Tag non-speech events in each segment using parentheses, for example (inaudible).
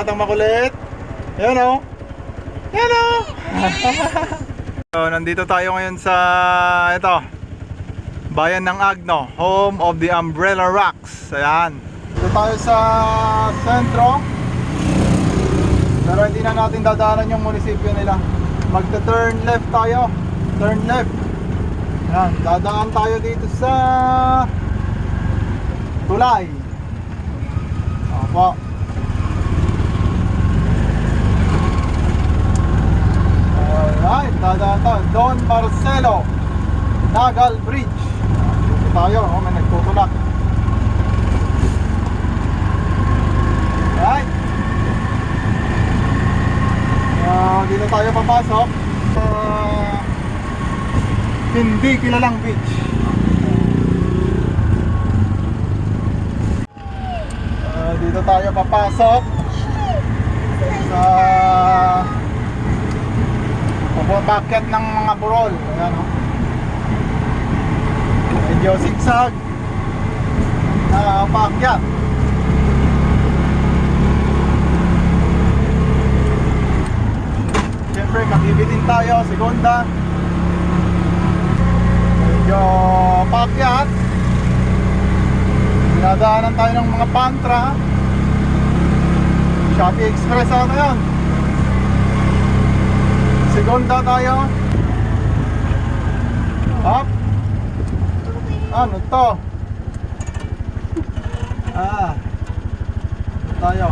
batang makulit. Yan o. Yan o. (laughs) so, nandito tayo ngayon sa ito. Bayan ng Agno, home of the Umbrella Rocks. Ayan. Dito tayo sa sentro. Pero hindi na natin dadaanan yung munisipyo nila. Magta-turn left tayo. Turn left. Ayan, dadaan tayo dito sa Tulay. Opo. Alright, dadaan tayo. Don Marcelo. Nagal Bridge. Dito tayo, oh, may nagtutulak. Alright. Ah, dito tayo papasok sa hindi kilalang beach. Ah, dito tayo papasok sa papakyat ng mga burol. Ayan o. Medyo sigsag na paakyat. Siyempre, makibitin tayo, segunda. Medyo paakyat. Dinadaanan tayo ng mga pantra. Shopee Express ano yun? Segunda tayo. Up. Ano to? Ah. Ano tayo?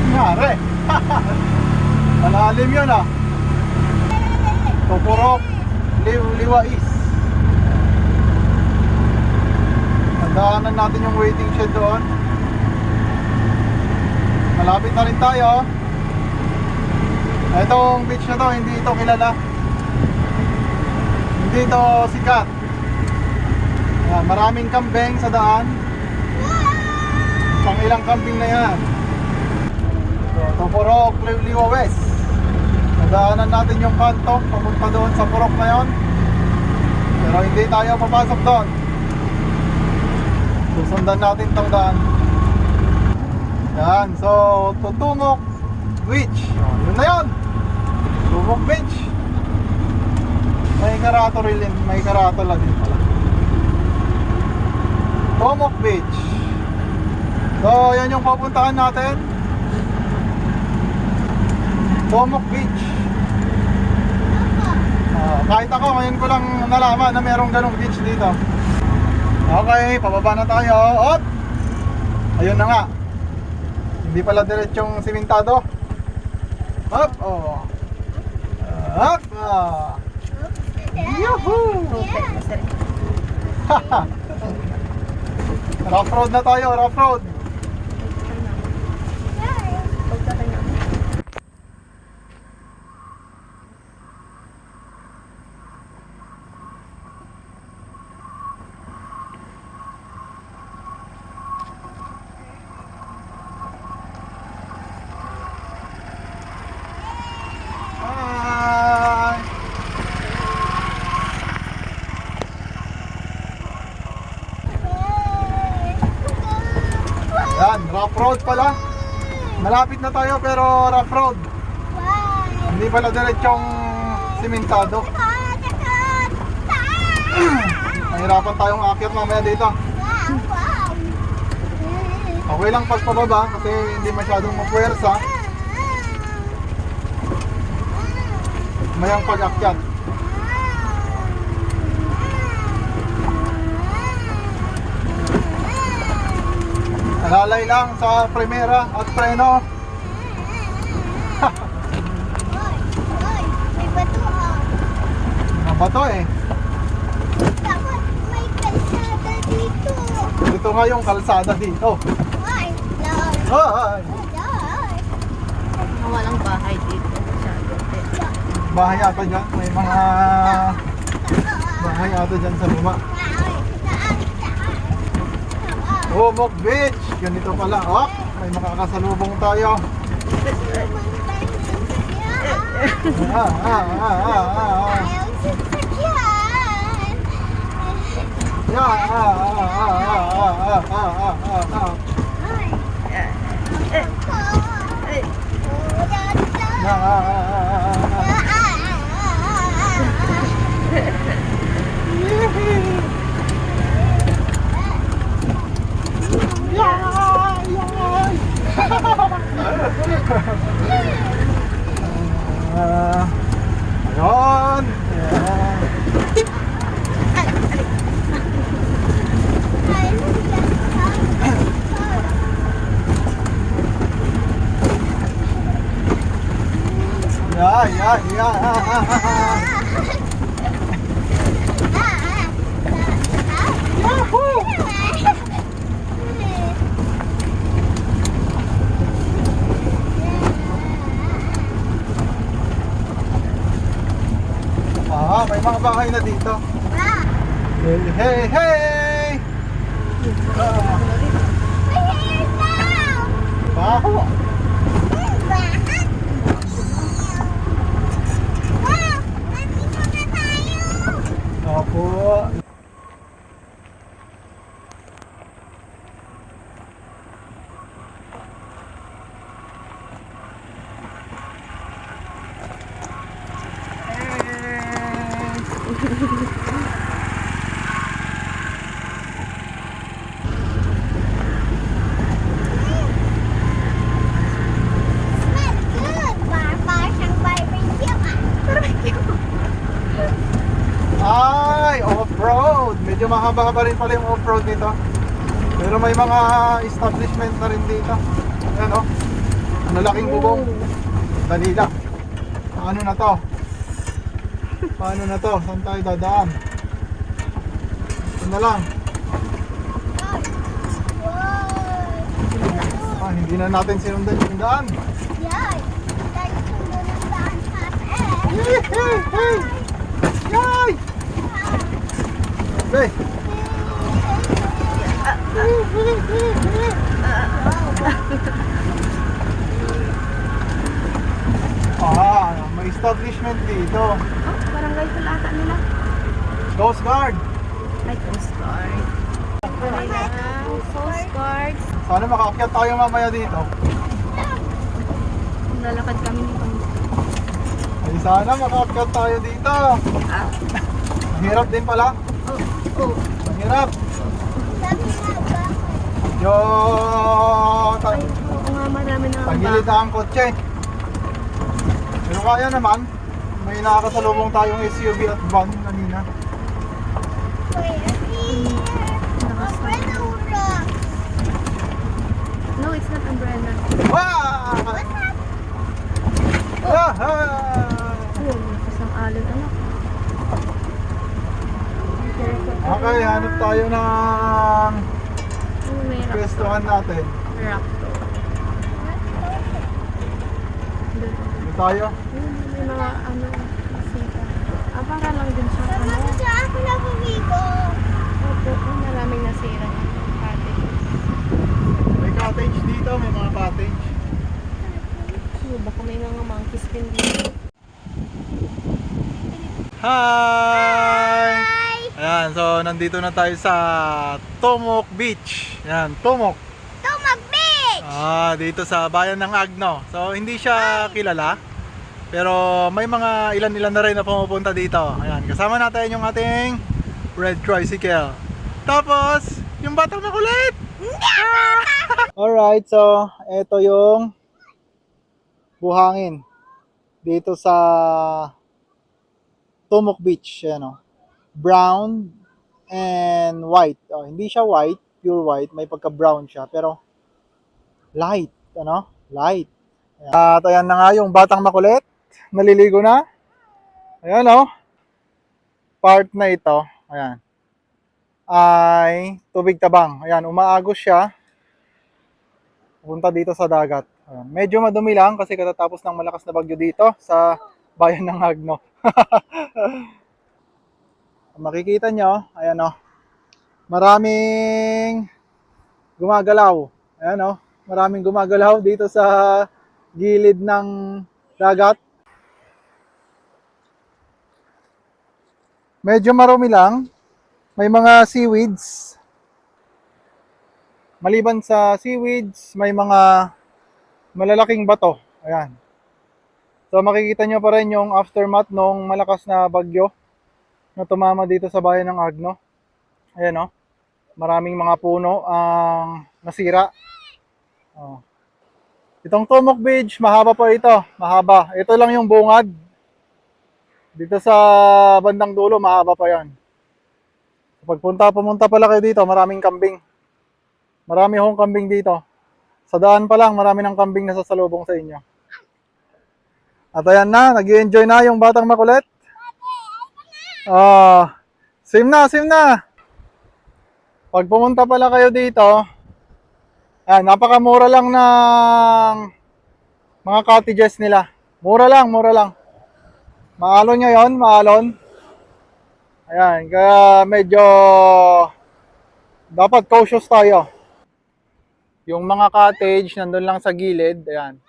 Nangyari. Malalim yun ah. Tupurok, Liw, Liwais. Tandaanan natin yung waiting shed doon. Malapit na rin tayo. Itong beach na to, hindi ito kilala. Hindi ito sikat. Yan, maraming kambing sa daan. Pang ilang kambing na yan. So, Tupurok, Liw, Liwa West. Nadaanan natin yung kanto papunta doon sa purok na yon. Pero hindi tayo papasok doon. Susundan natin tong daan. Yan, so Tutumok Beach. Oh, yun na yun. Tutumok Beach. May karato rin, may karato lang din pala. Tumok Beach. So, yan yung papuntahan natin. Tomok Beach. Ah, kahit ako, ngayon ko lang nalaman na merong ganong beach dito. Okay, pababa na tayo. Op! Ayun na nga. Hindi pala diretsong simentado. Up! Oh. Up! Ah. Yahoo! (laughs) rough road na tayo, rough road. Hi! Yan, rough road pala. Malapit na tayo pero rough road. Hindi pala diretsong simentado. (clears throat) Mahirapan tayong akyat mamaya dito. Okay lang pag pababa kasi hindi masyadong mapuwersa. Mayang pag-akyat. Alalay lang sa primera at preno. (laughs) Ano ba to eh? Ito nga yung kalsada dito. Ay! Walang bahay dito. Masyado. Bahay ata dyan. May mga bahay ata dyan sa baba. Humok Beach. Ganito pala. Oh, may makakasalubong tayo. Ah, ah, ah, ah, ah, ah. Yeah, ah, ah, ah, ah, ah, ah, ah, ah. Yeah, ah, ah, ah, ah, 呀呀 Hey, hey, hey! Mahaba-haba rin pala yung off-road nito. Pero may mga establishment na rin dito. Ayan o. Malaking bubong. Dali lang. Paano na to? Paano na to? Saan tayo dadaan? Ito na lang. Ah, hindi na natin sinundan yung daan. Hey, hey, hey! Yay! Hey! Ah, may establishment dito. Oh, barangay pala ata nila. Coast Guard. Ay, Coast Guard. Coast Guard. Sana makaakyat tayo mamaya dito. Lalakad kami nito. Ay, sana makaakyat tayo dito. Ah. Mahirap din pala. Oh, oh. Mahirap. Yo, Ay, oo nga, marami na tagilid ang kotse. Pero kaya naman. May nakakasalubong tayong SUV at van kanina. No, it's not umbrella. Wow! Ah! Oh, lakas ang alon, anak. Okay, hanap tayo ng. Pwestuhan natin. Rock to. Doon. Tayo. Yun, May mga ano, masita. Ah, para lang din siya. Ano? Opo, oh, maraming nasira na. Cottage. May cottage dito, may mga cottage. Oh, baka may mga monkeys din dito. Hi! Ayan, so nandito na tayo sa Tomok Beach. Ayan, Tomok. Ah, dito sa bayan ng Agno. So hindi siya kilala. Pero may mga ilan-ilan na rin na pumupunta dito. Ayan, kasama natin yung ating red tricycle. Tapos, yung batang makulit! (laughs) Alright, so ito yung buhangin dito sa Tomok Beach, ano. Brown and white. Oh, hindi siya white, pure white, may pagka-brown siya, pero light, ano? Light. Ayan. At ayan na nga yung batang makulit, naliligo na. Ayan oh. Part na ito, ayan. Ay tubig tabang. Ayan, umaagos siya. Punta dito sa dagat. Ayan. Medyo madumi lang kasi katatapos ng malakas na bagyo dito sa bayan ng Agno. (laughs) Makikita nyo, ayan o. Maraming gumagalaw. Ayan o. Maraming gumagalaw dito sa gilid ng dagat. Medyo marumi lang. May mga seaweeds. Maliban sa seaweeds, may mga malalaking bato. Ayan. So makikita nyo pa rin yung aftermath nung malakas na bagyo na tumama dito sa bayan ng Agno. Ayan o. Maraming mga puno ang nasira. Oh. Itong Tomok Beach, mahaba pa ito. Mahaba. Ito lang yung bungad. Dito sa bandang dulo, mahaba pa yan. Pagpunta, pumunta pala kayo dito, maraming kambing. Marami hong kambing dito. Sa daan pa lang, marami ng kambing na sasalubong sa inyo. At ayan na, nag enjoy na yung batang makulit. Ah, same na, same na. Pag pumunta pala kayo dito, ayan, napakamura lang ng mga cottages nila. Mura lang, mura lang. Maalon nyo yun, maalon. Ayan, kaya medyo dapat cautious tayo. Yung mga cottage, nandun lang sa gilid, ayan.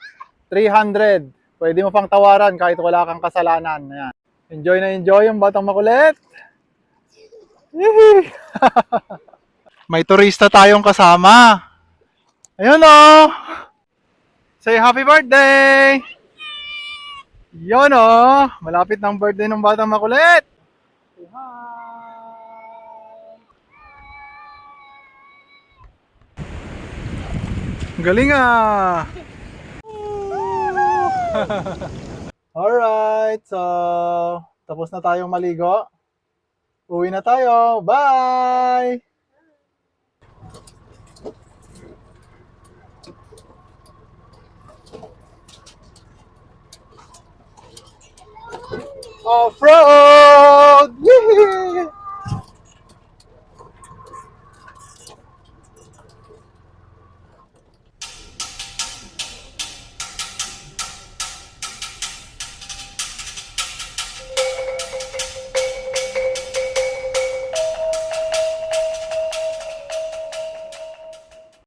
300. Pwede mo pang tawaran kahit wala kang kasalanan. Ayan. Enjoy na enjoy yung batang makulit. (laughs) May turista tayong kasama. Ayun o! Say happy birthday! Yun o! Malapit ng birthday ng batang makulit. Say hi! Galing ah! (laughs) (laughs) Alright, so tapos na tayong maligo. Uwi na tayo. Bye! Off-road! Yee!